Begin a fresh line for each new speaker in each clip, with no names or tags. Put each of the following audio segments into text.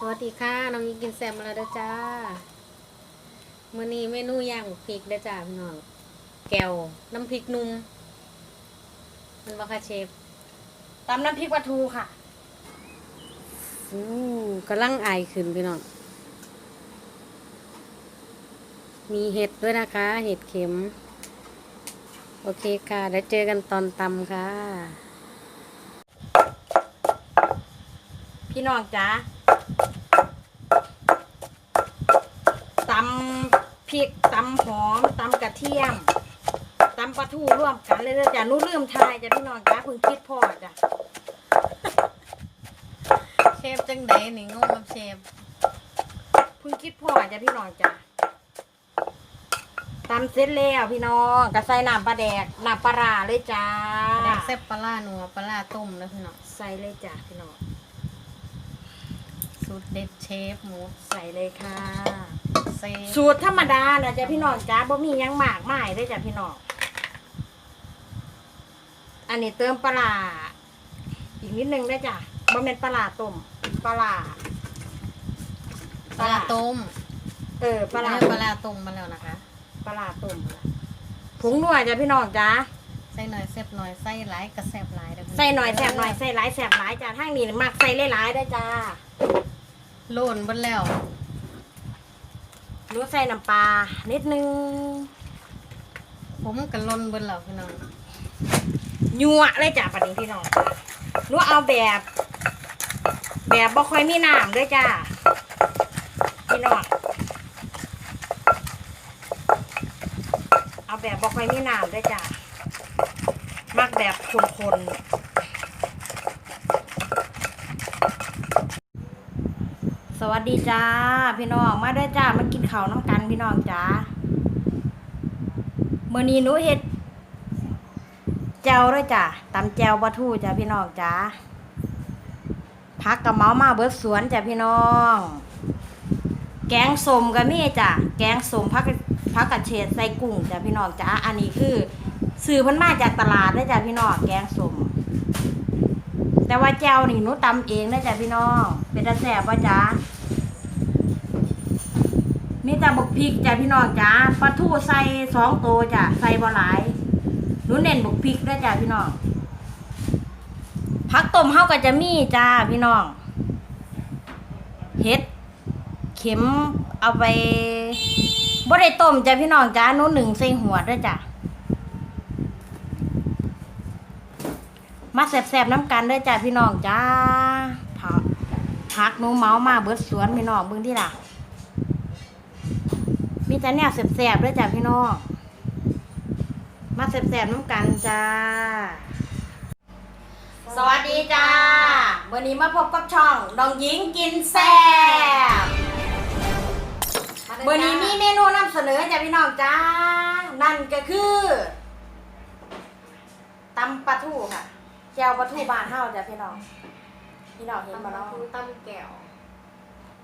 สวัสดีค่ะ น้องยิงกินแซมมาแล้วเด้อจ้ามื้อนี้เมนูย่างหมูพริกเด้อจ้าพี่น้อง แก้วน้ำพริกหนุ่ม มันบ่ค่ะเชฟ
ตำน้ำพริกปลาทูค่ะ
อู้กำลังไอายขึ้นพี่น้อง มีเห็ดด้วยนะคะ เห็ดเข็ม โอเคค่ะ แล้วเจอกันตอนตำค่ะ
พี่น้องจ๋าตำ พริกตำหอมตำกระเทียมตำปลาทูร่วมกันเลยเด้อจ้ะหนู้ลืมทายจ้ะพี่น้องจ๋าเพิ่งคิดพ่อจ้ะ
เชฟจังไดนี่งงกับเชฟ
เพิ่งคิดพ่อจ้ะพี่น้องจ้ะตำเสร็จแล้วพี่น้องกระใส่น้ำปลาแดกน้ำปลาร้าเลยจ้า
แดกแซ่บปลาล่านัวปลาล่าต้มแล้วพี่น้อง
ใส่เลยจ้ะพี่น้อง
สูตรเด็ดเชฟหมู
ใส่เลยค่ะ
เซฟ
สูตรธรรมดานะจ้ะพี่น้องจ้าบ่มีหยังมากมายเลยจ้ะพี่น้อง อันนี้เติมปลาร้าอีกนิดนึงได้จ้ะบ่แม่นปลาร้าต้มปลาร้า
ปลาร้าต้ม
เออปลาร้า
ได้ปลาร้าต้มมาแล้วนะคะ
ปลาร้าต้มผงนัวจ้ะพี่น้องจ้า
ใส่หน่อยแซ่บหน่อยใส่หลายกระแซ่บหลายเด้พี่
ใส่หน่อยแสบหน่อยใส่หลายแสบหลายจ้ะทางนี้มักใส่หลายๆได้จ้า
โลนเบนแล้ว
หนูใส่น้ำปลานิดนึง
ผมกันลนเบนแล้วพี่น้อง
ยัวเลยจ้ะปันี้พี่น้องหนูเอาแบบ แบบบ่ค่อยมีน้ำด้วยจ้าพี่น้องเอาแบบบอกไฟมีน้ำด้วยจ้ะมักแบบคนๆ สวัสดีจ้า พี่น้องมาด้วยจ้ามากินข้าวน้ำกันพี่น้องจ้าเมื่อนี้หนูเฮ็ดแจวด้วยจ้ะตำแจวปลาทูจ้ะพี่น้องจ้าพักกระเมามาเบิดสวนจ้ะพี่น้อง แกงสมก็มีจ้ะแกงสมพักพักกระเฉดใส่กุ้งจ้ะพี่น้องจ้าอันนี้คือซื้อพิ่นมาจากตลาดได้อจ้ะพี่น้องแกงสมแต่ว่าแจวนี่หนูตำเองได้จ้ะพี่น้อง เป็นตาแซ่บป่ะจ้า มีแต่บกพริกจ้ะพี่น้องจ้าปลาทูใส่สองตัวจ้ะใส่บ่หลายหนูเน้นบกพริกได้อจ้ะพี่น้องผักต้มเฮาก็จะมีจ้าพี่น้องเฮ็ด เข็มเอาไปบ่ได้ต้มจ้ะพี่น้องจ้าหนูหนึ่งใส่หัวด้วยจ้ะมาแสบๆน้ำกันด้วยจ้ะพี่น้องจ้าผักผักหนูเมามาเบิดสวนพี่น้องเบิ่งที่ล่ะ มีแต่แนวแสบๆด้วยจ้ะพี่น้องมาแสบๆน้ำกันจ้า สวัสดีจ้า วันนี้มาพบกับช่องน้องหญิงกินแซ่บเมื่อนี้มีเมนูนำเสนอจ้ะพี่น้องจ้า นั่นก็คือตำปลาทูค่ะแจวปลาทูบานเฮาจ้ะพี่น้อง พี่น้องเห็นบ่เนาะ
ตั้มแก้ว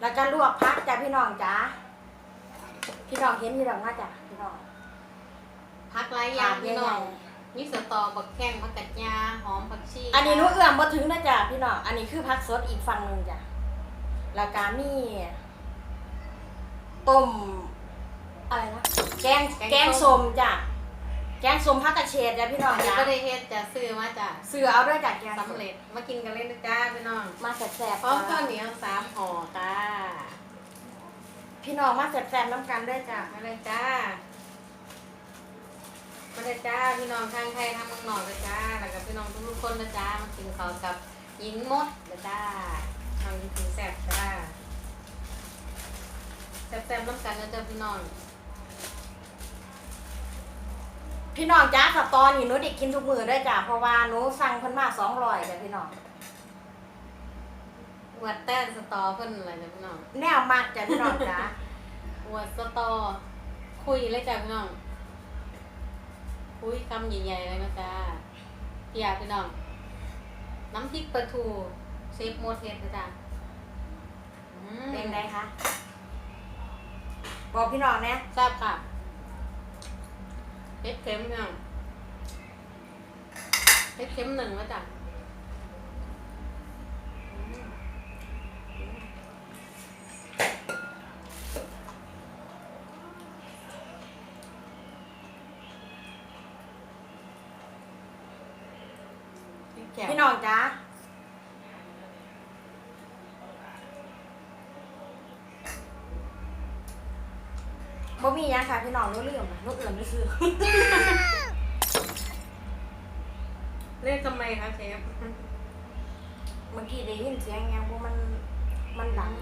แล้วก็ลวกพักจ้ะพี่น้องจ้า พี่น้องเห็นพี่น้องน่าจ้ะพี่น้อง
พักหลายอย่าง
ถาด
พี่น้อง
ใหญ่
มีสตอบักแข้งผักกัดยาหอมผักชี
อันนี้หนูเอื้อมบ่ถึงนะจ้ะพี่น้องอันนี้คือพักสดอีกฝั่งหนึ่งจ้ะแล้วก็มีต้มอะไรนะแกงแกงส้มจ้ะแกงส้มผักกระเฉดจ้ะพี่น้อง
อันนี้
จ้ะ
ก็ได้เฮ็ดจะซื้อมาจ้ะ
เสือเอาด้วยจ้ะแกงส้ม
สำเร็จมากินกันเลยนะจ้าพี่น้อง
มาแซ่บๆ
พร้อม
จ้ะ
ข้าวเหนียวสามห่อจ้า
พี่น้องมาแซ่บๆน้ำกันด้วยจ้ะ
มาเลยจ้ามาเลยจ้าพี่น้องทางไทยทางเมืองนอกเลยจ้าแล้วก็พี่น้องทุกๆคนนะจ้ามากินข้าวกับหญิงมดนะจ้าทำกินแซ่บจ้าแซ่บๆน้ำกันนะจ้าพี่น้อง
พี่น้องจ้าสตอนี่หนูได้กินทุกมื้อด้วยจ้ะเพราะว่าหนูสั่งเพิ่นมา200จ้ะพี่น้อง
อวดแต้นสตอเพิ่นอะไรนะพี่น้อง
แนวมากจ้ะพี่น้องจ้า
อวดสตอ คุยเลยจ้ะพี่น้องคุยคำใหญ่ๆเลยนะจ้าพี่อยากพี่น้อง น้ำพริกปลาทูเชฟโมเทสนะจ้าอืม
เป็นไงคะ บอกพี่น้องนะ
ทราบค่ะเผ็ดเค็มพี่น้องเผ็ดเค็มหนึ่งนะจ้ะอืม ว
พี่น้องจ้าบ่มีหยังค่ะพี่น้องหนู้ลืมหนู้เอื่นไม่ซื้อ
เล่นทำไมคะเชฟ
เมื่อกี้ได้ยินเสียงหยังบ่มันมันดัง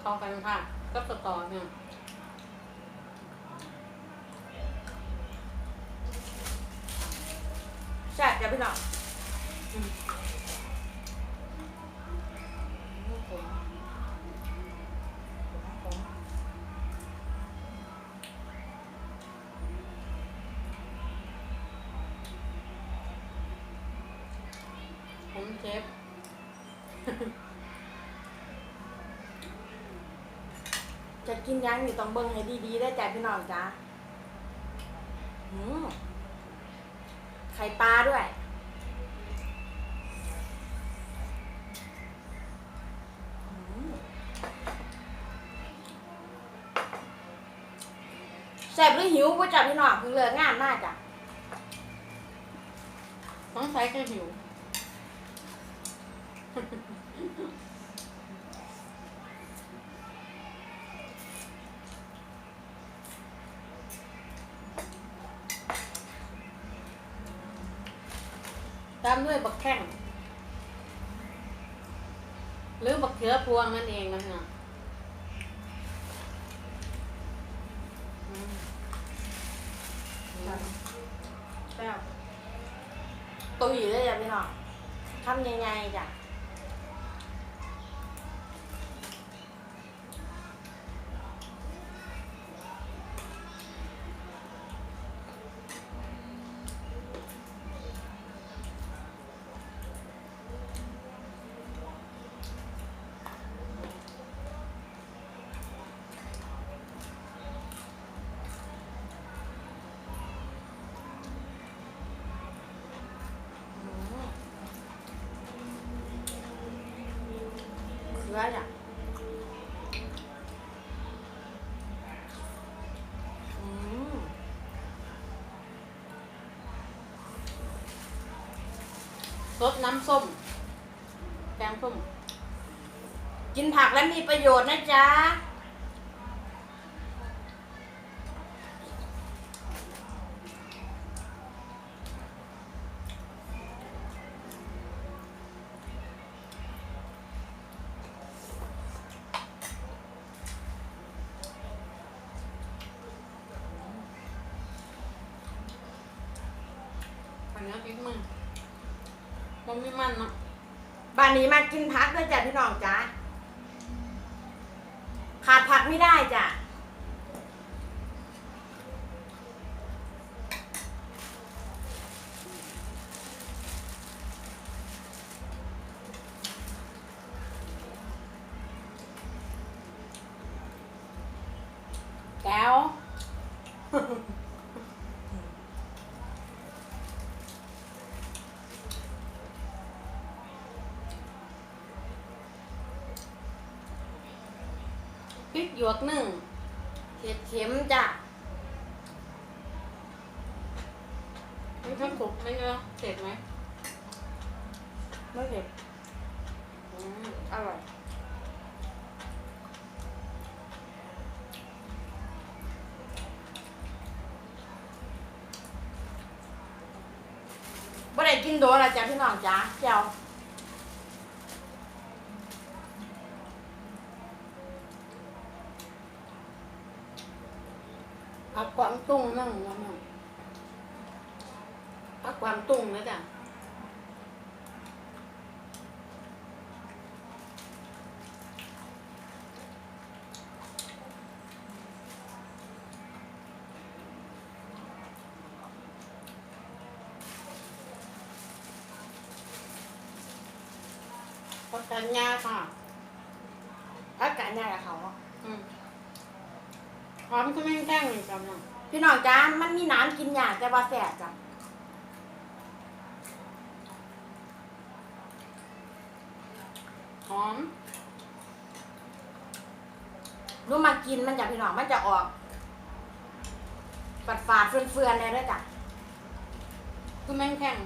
เข้ากันค่ะก็สตอเนี่ย
จ้ะพี่น้อง
ผมผมเชฟ
จะกินยังอยู่ต้องเบิ่งให้ดีๆได้อจ้ะพี่น้องจ้าอืม ข่ปลาด้วย แสบหรือหิวก็จับพี่น้องเพิ่งเลิกงานมากจ้ะ
ต้องใช้กระหิว ตามด้วยบักแข้งหรือบักเขือพวงนั่นเองนะฮะอืมอืมแซ่บ
ตุยเลยจ้ะพี่น้องทำยังไงจ้ะ ร้อจ้ะอืม
รสน้ำส้ม แกงส้ม
กินผักแล้วมีประโยชน์นะจ๊ะ
ริกมือมันไม่มันเนาะ
บ้านนี้มากินผักด้วยจ้ะพี่น้องจ้าขาดผักไม่ได้
หยวกหนึ่ง
เผ็ดเข็มจ้ะ
นี่ทั้งสุกไม่เยอะเผ็ดไหม
ไม่เผ็ด
อืม
อร่อยบ่ได้กินโดนละจ้ะพี่น้องจ้ะเจ้า
ผักก วางตุ้งนั่งแล้วมั่งผักกวางตุ้งนะจ๊ะผักกาดยาค่ะ
อากาศยากกับเขาเนาะ
อืมหอมก็ไม่แกล้งเลยจ้ะมั่ง
พี่น้องจ้ามันมีน้ำกินยากแต่ว่าแสบจ้ะ
หอม
รู้มากินมันจะพี่น้องมันจะออกฝาดฝาดเฟื่อนๆเลยด้วยจ้ะ
คือแม่งแข็ง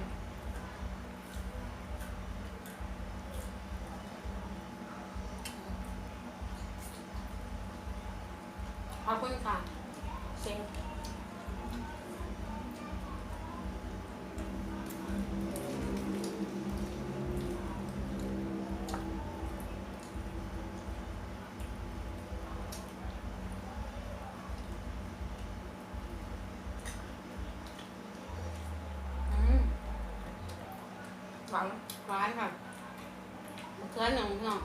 หวัง
หวานค่ะมะเขือหนึ่งพี่น้อง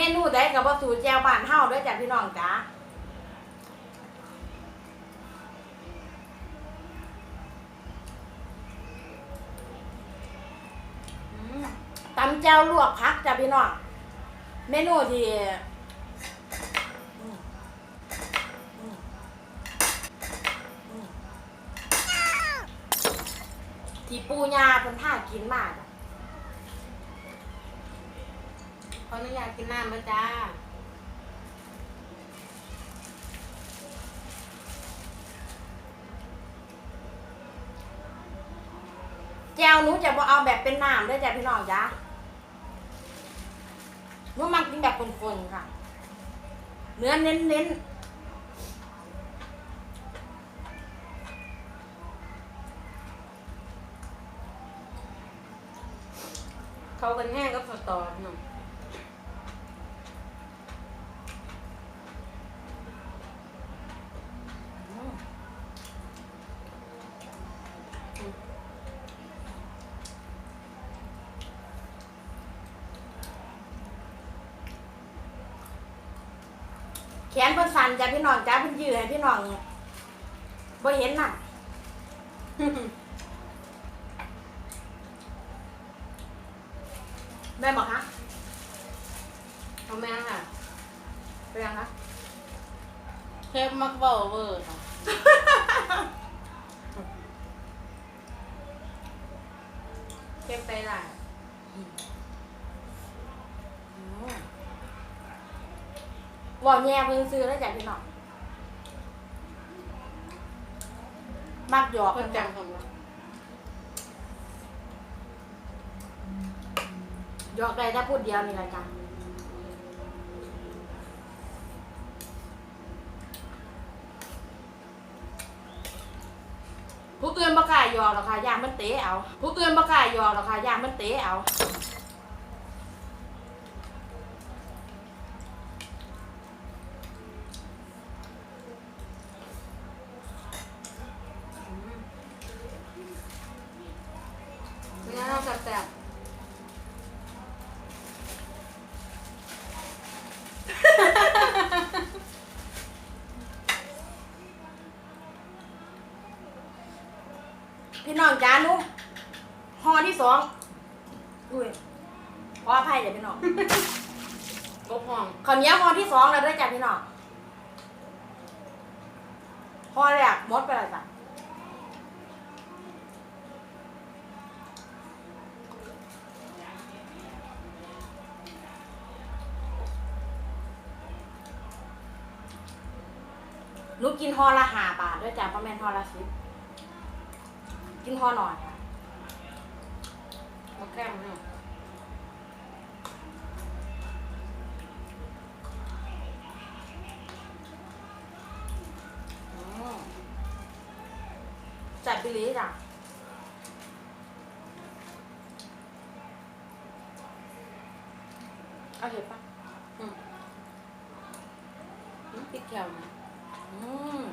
เม
นูได้กับว่าสูตรแจวบ้านเฮาด้วยจ้ะพี่น้องจ้า
อืม
ตำแจวลวกพักจ้ะพี่น้อง เมนูที่ที่ปูยาเพิ่นท่ากินมากจ้ะ
ขออนุญาตกินน้ำนะจ้า
แจวหนูจะบ่เอาแบบเป็นน้ำด้วยจ้ะพี่น้องจ้าหนูมันกินแบบคนๆค่ะ เนื้อเน้นๆ
เขากันแห้งกับสตอพี่น้อ
นเพิ่นสั่นจ้ะพี่น้องจ้าเพิ่นยืดให้พี่น้องบ่เห็นน่ะแม่บอกคะ
เอาแม่ค่ะ
เป็นยังคะ
เชฟมักเบาเวอร์ค่ะเชฟไปหลาย
ว่าแย่เพิ่นซื้อแล้วจ้ะพี่น้องมักหยอก
คน
เพิ่น
จั
จ้ะ
งของเรา
หยอกได้ถ้าพูดเดียวนี่แหละจ้ะผู้อื่นบ่กล้าหยอกหรอกค่ะย่านมันเตะเอา ผู้อื่นบ่กล้าหยอกหรอกค่ะย่านมันเตะเอา
อ
อภัยเดี๋ยวพี่น้อง
ๆกบห่อง
ข้าวเหนียวห่อที่สองแล้วด้วยจ้ะพี่น้องห่อแรกหมดไปแล้วจ้ะหนูกินห่อละห้าบาทด้วยจ้ะประมาณห่อละสิบกินห่อหน่อยค่ะ
มาแก้มเนา
จัดไปเลยจ้ะเอาเห็ดปะ
อืมอืมติดแขวนะ
อืม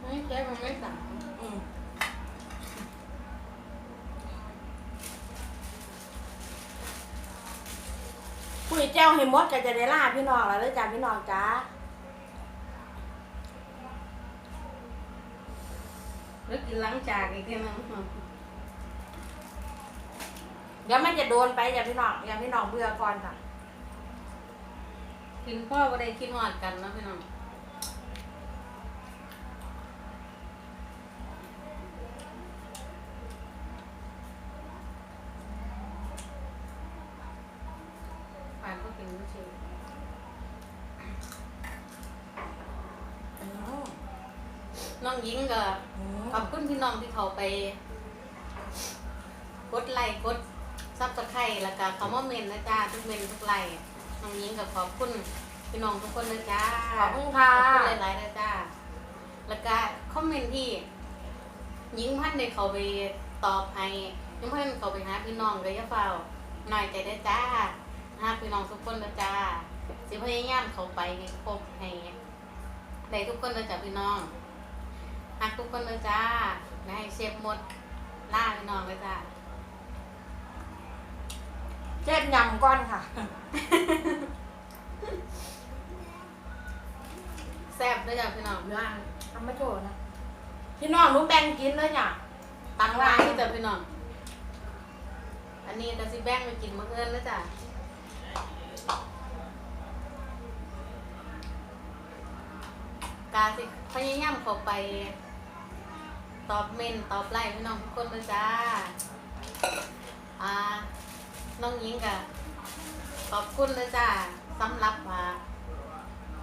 เฮ้ยเชฟมันไม่สั่ง
อืม นี่แจ้วให้หมดก็จะได้ลาพี่น้องแล้วเด้อจ้าพี่น้องจ้า
แล้วกินหล้างจากอีกทีนึง
เดี๋ยวมันจะโดนไปจ้าพี่น้องอย่าพี่น้องเบื่อก่อนค่ะ
กินพ่อก็ได้กินหอดกันเนาะพี่น้อง ผ่านก็กินไม่ชิวน้องหญิงก็ขอบคุณพี่น้องที่เขาไปกดไลค์กดซับสไครต์แล้วก็คำว่าเมนนะจ้าทุกเมนทุกไลค์น้องยิงกับขอบคุณพี่น้องทุกคนนะจ้า
ขอบคุณค่ะ
ขอบคุณหลายๆนะจ้าแล้วก็คอมเมนต์ที่ยิงพันในเขาไปตอบให้ยิงพันเขาไปหาพี่น้องเลยอยาเฝ้าหน่อยใจได้จ้า หาพี่น้องทุกคนนะจ้าสิพยายามเขาไปให้ครบให้ได้ทุกคนนะจ้าพี่น้องฮักทุกคนเลยจ้าไม่ให้เชฟหมดล่าพี่น้องเลยจ้า
เจ็บยำก้อนค่ะ
แซ่บด้วยจ้าพี่น้อง
ล่างทำไม่โจนะพี่น้องหนูแบ่งกินเลยจ้ะตัง
ร้า
ล่านง
ที่จ้าพี่น้องอันนี้ตาซิแบ่งไปกินมื้อเอินแล้วจ้า กาสิพยายามเข้าไป ตอบเมนตอบไลน์พี่น้องทุกคนเลยจ้าอ่าน้องหญิงกะขอบคุณเลยจ้าสำหรับว่า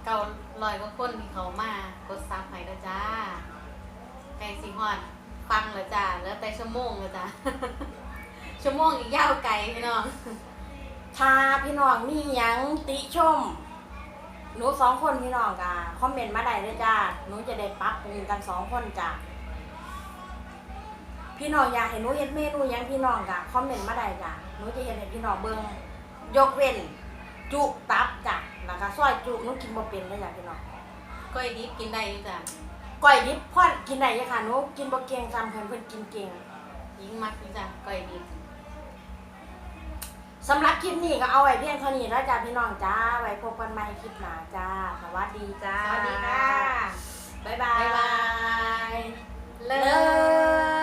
เก่าลอยกว่าคนที่เขามากดซับให้แล้วจ้าไก่สีหอดฟังเลยจ้าแล้วแต่ชั่วโมงเลยจ้าชั่วโมงอีกยาวไกลพี่น้อง
ถ้าพี่น้องมีหยังติชม หนูสองคนพี่น้องกะคอมเมนต์มาได้เลยจ้าหนูจะได้ปรับปรุงกันสองคนจ้ะพี่น้องอยากให้หนูเฮ็ดเมนูหยังพี่น้องกะคอมเมนต์มาได้จ้ะหนูจะเฮ็ดให้พี่น้องเบิ่งยกเว้นจุตับจ้ะแล้วก็ซอยจุหนูกินบ่เป็นเลยจ้ะพี่น้อง
ก้อยดิบกินได้อยู่จ้า
ก้อยดิบพ่อนกินได้ยังค่ะหนูกินบ่เก่งซ้ำเพิ่นเพิ่นกินเก่ง
หญิงมักอยู่จ้าก้อยดิบ
สำหรับคลิปนี้ก็เอาไว้เพียงเท่านี้แล้วจ้ะพี่น้องจ้า ไว้พบกันใหม่คลิปหน้าจ้า สวัสดีจ้า
สวัสดีค่ะ
บ๊ายบาย
บ๊ายบายเลิ
เลิ
ศ
ศ